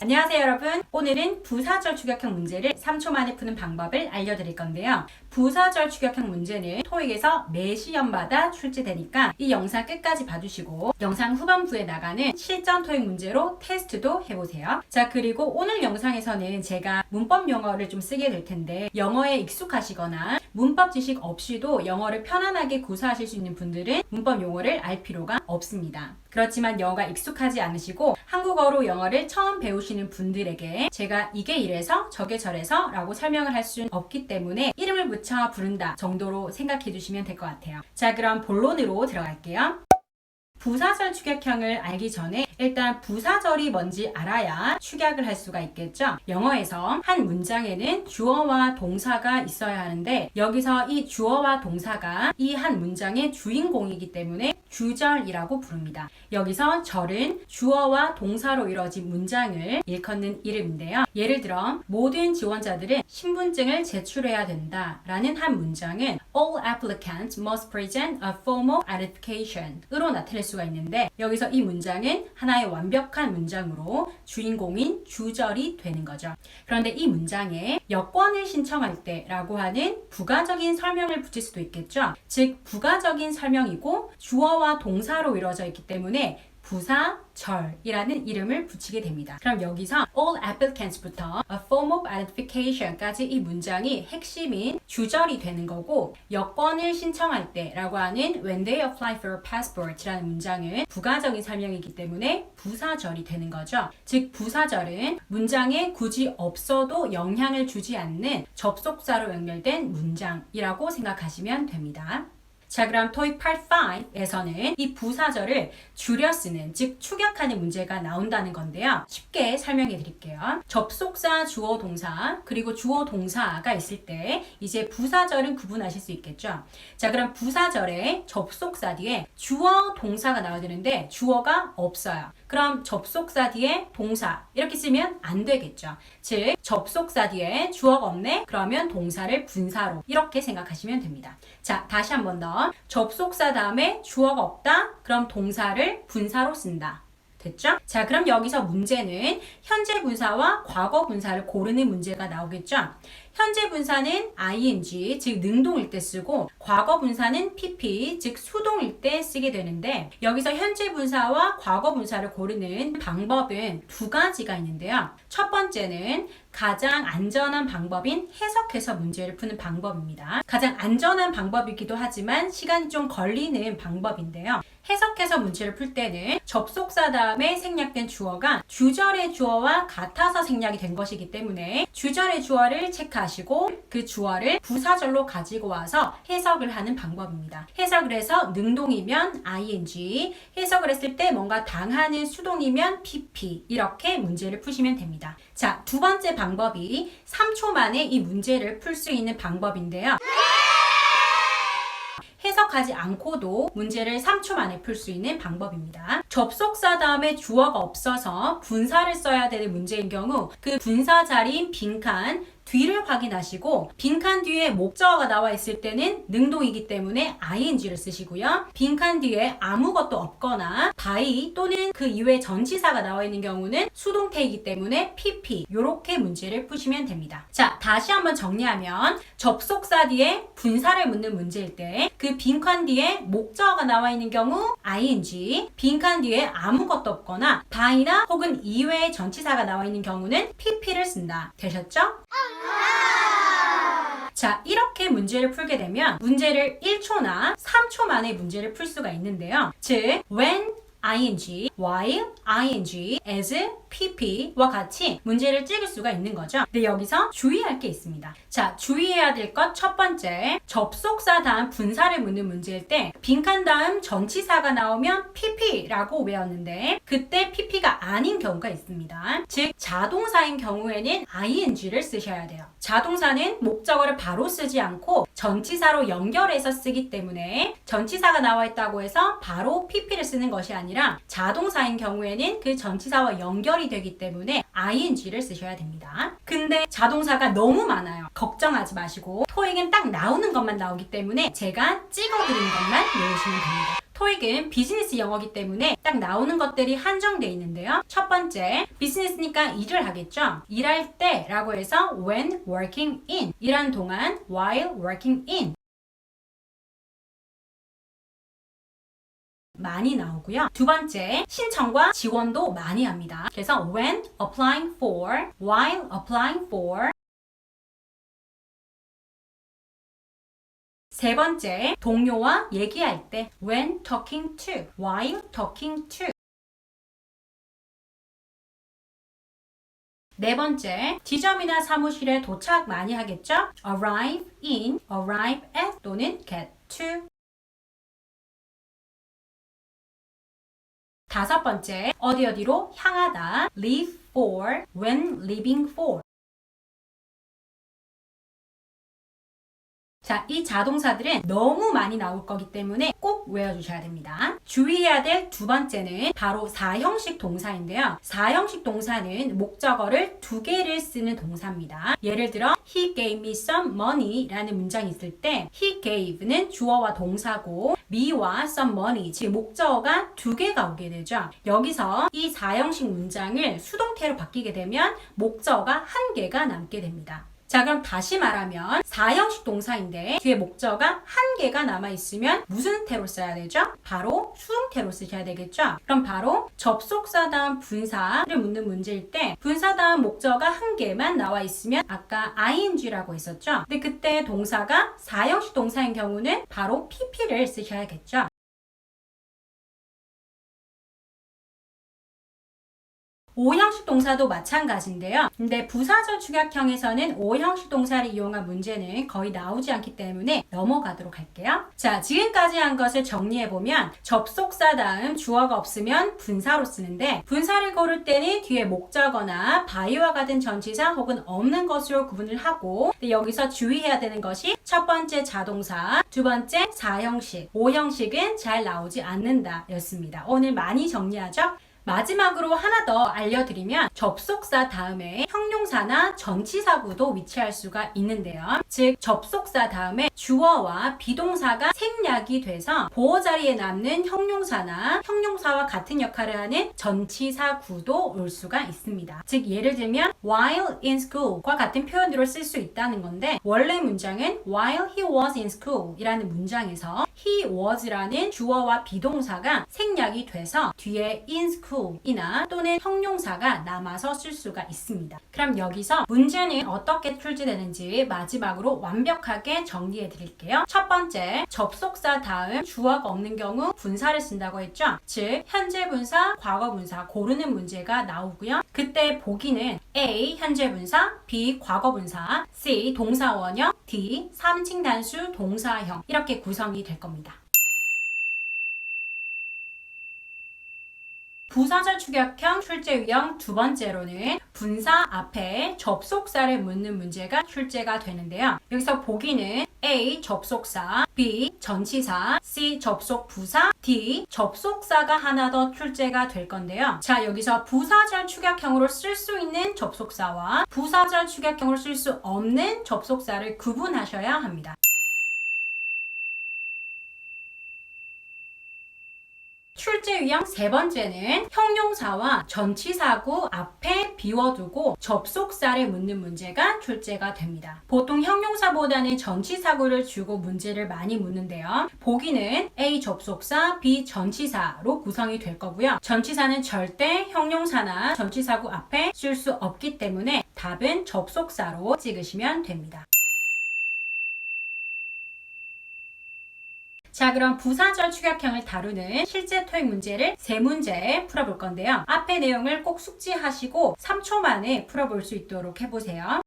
안녕하세요 여러분. 오늘은 부사절 추격형 문제를 3초 만에 푸는 방법을 알려드릴 건데요. 부사절 추격형 문제는 토익에서 매 시험마다 출제되니까 이 영상 끝까지 봐주시고 영상 후반부에 나가는 실전 토익 문제로 테스트도 해보세요. 자 그리고 오늘 영상에서는 제가 문법 용어를 좀 쓰게 될 텐데 영어에 익숙하시거나 문법 지식 없이도 영어를 편안하게 구사하실 수 있는 분들은 문법 용어를 알 필요가 없습니다 그렇지만 영어가 익숙하지 않으시고 한국어로 영어를 처음 배우시는 분들에게 제가 이게 이래서 저게 저래서 라고 설명을 할 수는 없기 때문에 이름을 붙여 부른다 정도로 생각해 주시면 될 것 같아요. 자, 그럼 본론으로 들어갈게요. 부사절 추격형을 알기 전에 일단 부사절이 뭔지 알아야 축약을 할 수가 있겠죠. 영어에서 한 문장에는 주어와 동사가 있어야 하는데 여기서 이 주어와 동사가 이 한 문장의 주인공이기 때문에 주절이라고 부릅니다. 여기서 절은 주어와 동사로 이루어진 문장을 일컫는 이름인데요. 예를 들어 모든 지원자들은 신분증을 제출해야 된다라는 한 문장은 All applicants must present a formal identification으로 나타낼 수가 있는데 여기서 이 문장은 하나의 완벽한 문장으로 주인공인 주절이 되는 거죠. 그런데 이 문장에 여권을 신청할 때라고 하는 부가적인 설명을 붙일 수도 있겠죠. 즉 부가적인 설명이고 주어와 동사로 이루어져 있기 때문에 부사절이라는 이름을 붙이게 됩니다. 그럼 여기서 all applicants부터 a form of identification까지 이 문장이 핵심인 주절이 되는 거고 여권을 신청할 때라고 하는 when they apply for a passport이라는 문장은 부가적인 설명이기 때문에 부사절이 되는 거죠. 즉 부사절은 문장에 굳이 없어도 영향을 주지 않는 접속사로 연결된 문장이라고 생각하시면 됩니다. 자, 그럼 토익 Part 5에서는 이 부사절을 줄여 쓰는, 즉 축약하는 문제가 나온다는 건데요. 쉽게 설명해 드릴게요. 접속사, 주어, 동사, 그리고 주어, 동사가 있을 때 이제 부사절은 구분하실 수 있겠죠. 자, 그럼 부사절에 접속사 뒤에 주어, 동사가 나와야 되는데 주어가 없어요. 그럼 접속사 뒤에 동사 이렇게 쓰면 안 되겠죠. 즉 접속사 뒤에 주어가 없네. 그러면 동사를 분사로 이렇게 생각하시면 됩니다. 자, 다시 한번 더. 접속사 다음에 주어가 없다. 그럼 동사를 분사로 쓴다. 됐죠? 자, 그럼 여기서 문제는 현재 분사와 과거 분사를 고르는 문제가 나오겠죠? 현재 분사는 ing, 즉 능동일 때 쓰고 과거 분사는 pp, 즉 수동일 때 쓰게 되는데 여기서 현재 분사와 과거 분사를 고르는 방법은 두 가지가 있는데요. 첫 번째는 가장 안전한 방법인 해석해서 문제를 푸는 방법입니다. 가장 안전한 방법이기도 하지만 시간이 좀 걸리는 방법인데요. 해석해서 문제를 풀 때는 접속사 다음에 생략된 주어가 주절의 주어와 같아서 생략이 된 것이기 때문에 주절의 주어를 체크하시고 그 주어를 부사절로 가지고 와서 해석을 하는 방법입니다. 해석을 해서 능동이면 ing, 해석을 했을 때 뭔가 당하는 수동이면 pp 이렇게 문제를 푸시면 됩니다. 자, 두 번째 방법이 3초 만에 이 문제를 풀 수 있는 방법인데요. 해석하지 않고도 문제를 3초 만에 풀 수 있는 방법입니다. 접속사 다음에 주어가 없어서 분사를 써야 되는 문제인 경우 그 분사 자리인 빈칸 뒤를 확인하시고 빈칸 뒤에 목적어가 나와 있을 때는 능동이기 때문에 ing를 쓰시고요. 빈칸 뒤에 아무것도 없거나 by 또는 그 이외에 전치사가 나와 있는 경우는 수동태이기 때문에 pp 이렇게 문제를 푸시면 됩니다. 자 다시 한번 정리하면 접속사 뒤에 분사를 묻는 문제일 때 그 빈칸 뒤에 목적어가 나와 있는 경우 ing 빈칸 뒤에 아무것도 없거나 by나 혹은 이외의 전치사가 나와 있는 경우는 pp를 쓴다. 되셨죠? 자, 이렇게 문제를 풀게 되면 문제를 1초나 3초 만에 문제를 풀 수가 있는데요. 즉, when ing, while, ing, as, pp와 같이 문제를 찍을 수가 있는 거죠. 근데 여기서 주의할 게 있습니다. 자, 주의해야 될 것 첫 번째, 접속사 다음 분사를 묻는 문제일 때 빈칸 다음 전치사가 나오면 pp라고 외웠는데 그때 pp가 아닌 경우가 있습니다. 즉, 자동사인 경우에는 ing를 쓰셔야 돼요. 자동사는 목적어를 바로 쓰지 않고 전치사로 연결해서 쓰기 때문에 전치사가 나와 있다고 해서 바로 pp를 쓰는 것이 아니라 자동사인 경우에는 그 전치사와 연결이 되기 때문에 ing를 쓰셔야 됩니다. 근데 자동사가 너무 많아요. 걱정하지 마시고 토익은 딱 나오는 것만 나오기 때문에 제가 찍어드리는 것만 외우시면 됩니다. 토익은 비즈니스 영어기 때문에 딱 나오는 것들이 한정되어 있는데요. 첫 번째, 비즈니스니까 일을 하겠죠. 일할 때 라고 해서 when working in 일한 동안 while working in 많이 나오고요. 두 번째, 신청과 지원도 많이 합니다. 그래서 when applying for, while applying for 세 번째, 동료와 얘기할 때 when talking to, while talking to. 네 번째, 지점이나 사무실에 도착 많이 하겠죠? arrive in, arrive at 또는 get to. 다섯 번째, 어디 어디로 향하다, leave for, when leaving for. 자, 이 자동사들은 너무 많이 나올 거기 때문에 꼭 외워주셔야 됩니다. 주의해야 될 두 번째는 바로 사형식 동사인데요. 사형식 동사는 목적어를 두 개를 쓰는 동사입니다. 예를 들어, he gave me some money 라는 문장이 있을 때, he gave는 주어와 동사고, me와 some money, 즉 목적어가 두 개가 오게 되죠. 여기서 이 사형식 문장을 수동태로 바뀌게 되면 목적어가 한 개가 남게 됩니다. 자, 그럼 다시 말하면 사형식 동사인데 뒤에 목적어가 한 개가 남아 있으면 무슨 태로 써야 되죠? 바로 수동태로 쓰셔야 되겠죠? 그럼 바로 접속사 다음 분사를 묻는 문제일 때 분사 다음 목적어가 한 개만 나와 있으면 아까 ing라고 했었죠? 근데 그때 동사가 사형식 동사인 경우는 바로 pp를 쓰셔야겠죠? 오형식 동사도 마찬가지인데요. 근데 부사절 축약형에서는 오형식 동사를 이용한 문제는 거의 나오지 않기 때문에 넘어가도록 할게요. 자, 지금까지 한 것을 정리해보면 접속사 다음 주어가 없으면 분사로 쓰는데 분사를 고를 때는 뒤에 목적어나 바이와 같은 전치사 혹은 없는 것으로 구분을 하고 여기서 주의해야 되는 것이 첫 번째 자동사, 두 번째 사형식, 오형식은 잘 나오지 않는다 였습니다. 오늘 많이 정리하죠? 마지막으로 하나 더 알려드리면 접속사 다음에 형용사나 전치사구도 위치할 수가 있는데요. 즉 접속사 다음에 주어와 비동사가 생략이 돼서 보호 자리에 남는 형용사나 형용사와 같은 역할을 하는 전치사구도 올 수가 있습니다. 즉 예를 들면 while in school과 같은 표현으로 쓸 수 있다는 건데 원래 문장은 while he was in school 이라는 문장에서 he was라는 주어와 비동사가 생략이 돼서 뒤에 in school 이나 또는 형용사가 남아서 쓸 수가 있습니다. 그럼 여기서 문제는 어떻게 출제되는지 마지막으로 완벽하게 정리해 드릴게요. 첫 번째, 접속사 다음 주어가 없는 경우 분사를 쓴다고 했죠? 즉, 현재 분사, 과거 분사 고르는 문제가 나오고요. 그때 보기는 A, 현재 분사, B, 과거 분사, C, 동사 원형, D, 3층 단수 동사형 이렇게 구성이 될 겁니다. 부사절 축약형 출제 유형 두 번째로는 분사 앞에 접속사를 묻는 문제가 출제가 되는데요. 여기서 보기는 A 접속사, B 전치사, C 접속 부사, D 접속사가 하나 더 출제가 될 건데요. 자, 여기서 부사절 축약형으로 쓸 수 있는 접속사와 부사절 축약형으로 쓸 수 없는 접속사를 구분하셔야 합니다. 출제 유형 세 번째는 형용사와 전치사구 앞에 비워두고 접속사를 묻는 문제가 출제가 됩니다. 보통 형용사보다는 전치사구를 주고 문제를 많이 묻는데요. 보기는 A 접속사, B 전치사로 구성이 될 거고요. 전치사는 절대 형용사나 전치사구 앞에 쓸 수 없기 때문에 답은 접속사로 찍으시면 됩니다. 자, 그럼 부사절 축약형을 다루는 실제 토익 문제를 세 문제 풀어볼 건데요. 앞의 내용을 꼭 숙지하시고 3초 만에 풀어볼 수 있도록 해보세요.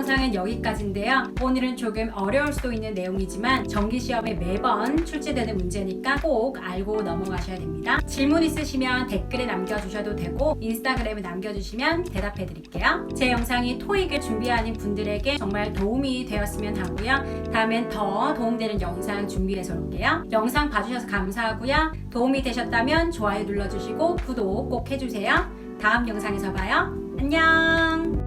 영상은 여기까지인데요. 오늘은 조금 어려울 수도 있는 내용이지만 정기시험에 매번 출제되는 문제니까 꼭 알고 넘어가셔야 됩니다. 질문 있으시면 댓글에 남겨주셔도 되고 인스타그램에 남겨주시면 대답해 드릴게요. 제 영상이 토익을 준비하는 분들에게 정말 도움이 되었으면 하고요. 다음엔 더 도움되는 영상 준비해서 올게요. 영상 봐주셔서 감사하고요. 도움이 되셨다면 좋아요 눌러주시고 구독 꼭 해주세요. 다음 영상에서 봐요. 안녕!